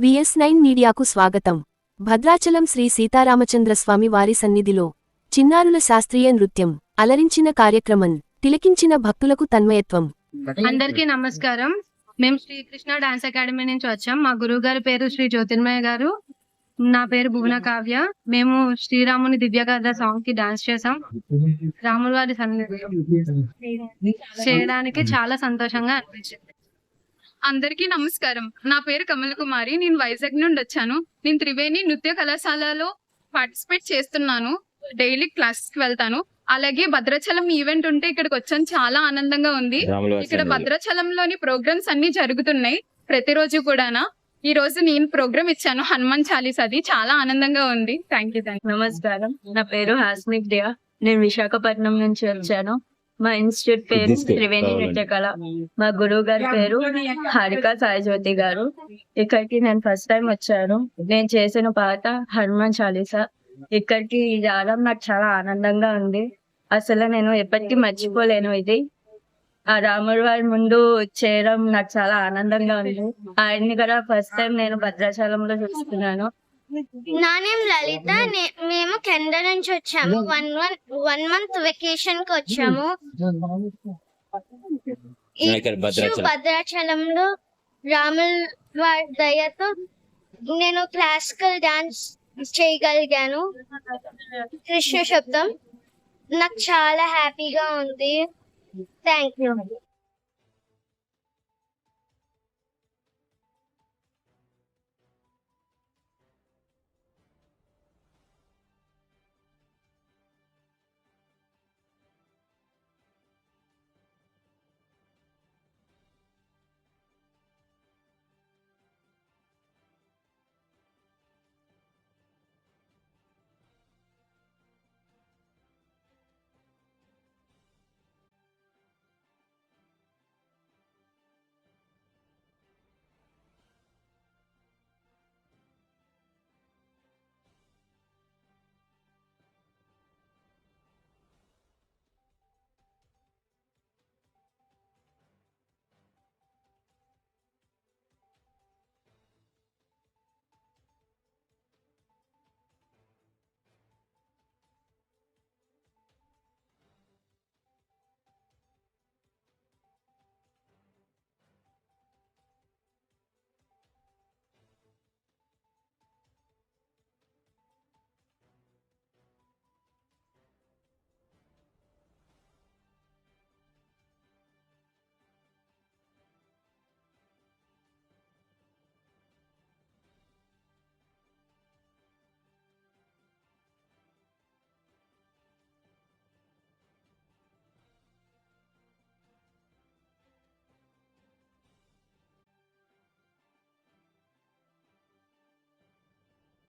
VS nine మీడియాకు స్వాగతం. భద్రాచలం శ్రీ సీతారామచంద్రస్వామి వారి సన్నిధిలో చిన్నారుల శాస్త్రీయ నృత్యం అలరించిన కార్యక్రమం తిలకించిన భక్తులకు తన్మయత్వం. అందరికీ నమస్కారం. మేము శ్రీకృష్ణ డాన్స్ అకాడమీ నుంచి వచ్చాం. మా గురువు గారి పేరు శ్రీ జ్యోతిర్మయ్య గారు. నా పేరు భువన కావ్య. మేము శ్రీరాముని దివ్యగాథ సాంగ్కి డాన్స్ చేసాం రాముల వారి సన్నిధిలో. చేయడానికి చాలా సంతోషంగా అనిపించింది. అందరికీ నమస్కారం. నా పేరు కమల్ కుమారి. నేను వైజాగ్ నుండి వచ్చాను. నేను త్రివేణి నృత్య కళాశాలలో పార్టిసిపేట్ చేస్తున్నాను. డైలీ క్లాస్కి వెళ్తాను. అలాగే భద్రాచలం ఈవెంట్ ఉంటే ఇక్కడికి వచ్చాను. చాలా ఆనందంగా ఉంది. ఇక్కడ భద్రాచలంలోని ప్రోగ్రామ్స్ అన్ని జరుగుతున్నాయి ప్రతిరోజు కూడానా. ఈ రోజు నేను ప్రోగ్రామ్ ఇచ్చాను. హనుమాన్ చాలీస్ అది చాలా ఆనందంగా ఉంది. థ్యాంక్ యూ థ్యాంక్ నమస్కారం. నా పేరు హాస్నిక్ దియా. నేను విశాఖపట్నం నుంచి వచ్చాను. మా ఇన్స్టిట్యూట్ పేరు త్రివేణి కావాలండి. నృత్య కళ మా గురువు గారి పేరు హారిక సాయిజ్యోతి గారు. ఇక్కడికి నేను ఫస్ట్ టైం వచ్చాను. నేను చేసిన పాట హనుమాన్ చాలీసా. ఇక్కడికి రావడం నాకు చాలా ఆనందంగా ఉంది. అసలు నేను ఎప్పటికీ మర్చిపోలేను ఇది. ఆ రాముడి వారి ముందు చేయడం నాకు చాలా ఆనందంగా ఉంది. ఆయన్ని కూడా ఫస్ట్ టైం నేను భద్రాచలంలో చూస్తున్నాను. నా నేమ్ లలిత. నే- మేము కెనడా నుంచి వచ్చాము. వన్ వన్ వన్ మంత్ వెకేషన్కి వచ్చాము. భద్రాచలంలో రాముల వారి దయతో నేను క్లాసికల్ డాన్స్ చేయగలిగాను. కృష్ణ శబ్దం. నాకు చాలా హ్యాపీగా ఉంది. Thank you.